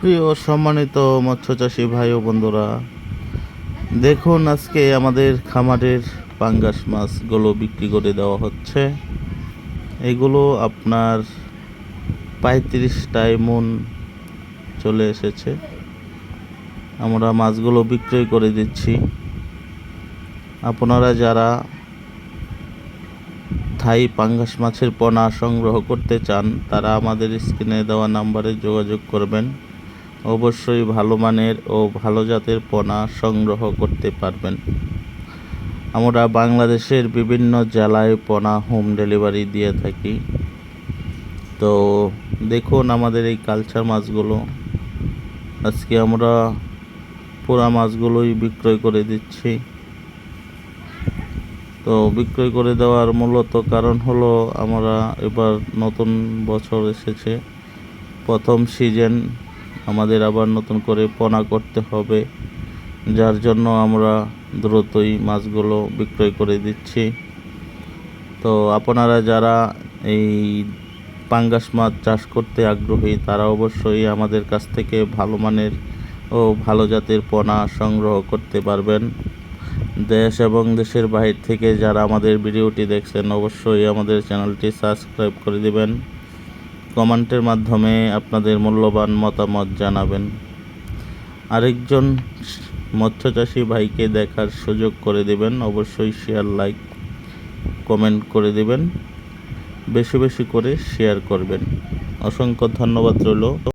প্রিয় সম্মানিত মৎস্যচাষী ভাই ও বন্ধুরা, দেখুন আজকে আমাদের খামারের পাঙ্গাস মাছগুলো বিক্রি করে দেওয়া হচ্ছে। এগুলো আপনার পঁয়ত্রিশটায় মন চলে এসেছে। আমরা মাছগুলো বিক্রয় করে দিচ্ছি। আপনারা যারা থাই পাঙ্গাস মাছের পোনা সংগ্রহ করতে চান, তারা আমাদের স্ক্রিনে দেওয়া নাম্বারে যোগাযোগ করবেন। অবশ্যই ভালো মানের ও ভালো জাতের পোনা সংগ্রহ করতে পারবেন। আমরা বাংলাদেশের বিভিন্ন জেলায় পোনা হোম ডেলিভারি দিয়ে থাকি। তো দেখুন আমাদের এই কালচার মাছগুলো। আজকে আমরা পোড়া মাছগুলোই বিক্রয় করে দিচ্ছি। তো বিক্রয় করে দেওয়ার মূলত কারণ হলো আমরা এবার নতুন বছর এসেছে। প্রথম সিজন আমাদের আবার নতুন করে পোনা করতে হবে, যার জন্য আমরা দ্রুতই মাছগুলো বিক্রয় করে দিচ্ছি। তো আপনারা যারা এই পাঙ্গাস মাছ চাষ করতে আগ্রহী, তারা অবশ্যই আমাদের কাছ থেকে ভালো মানের ও ভালো জাতের পোনা সংগ্রহ করতে পারবেন। দেশ এবং দেশের বাহির থেকে যারা আমাদের ভিডিওটি দেখছেন, অবশ্যই আমাদের চ্যানেলটি সাবস্ক্রাইব করে দিবেন। কমেন্টের মাধ্যমে আপনাদের মূল্যবান মতামত জানাবেন। আরেকজন মৎস্যচাষী ভাইকে দেখার সুযোগ করে দেবেন, অবশ্যই শেয়ার লাইক কমেন্ট করে দেবেন। বেশি বেশি করে শেয়ার করবেন। অসংখ্য ধন্যবাদ রইল।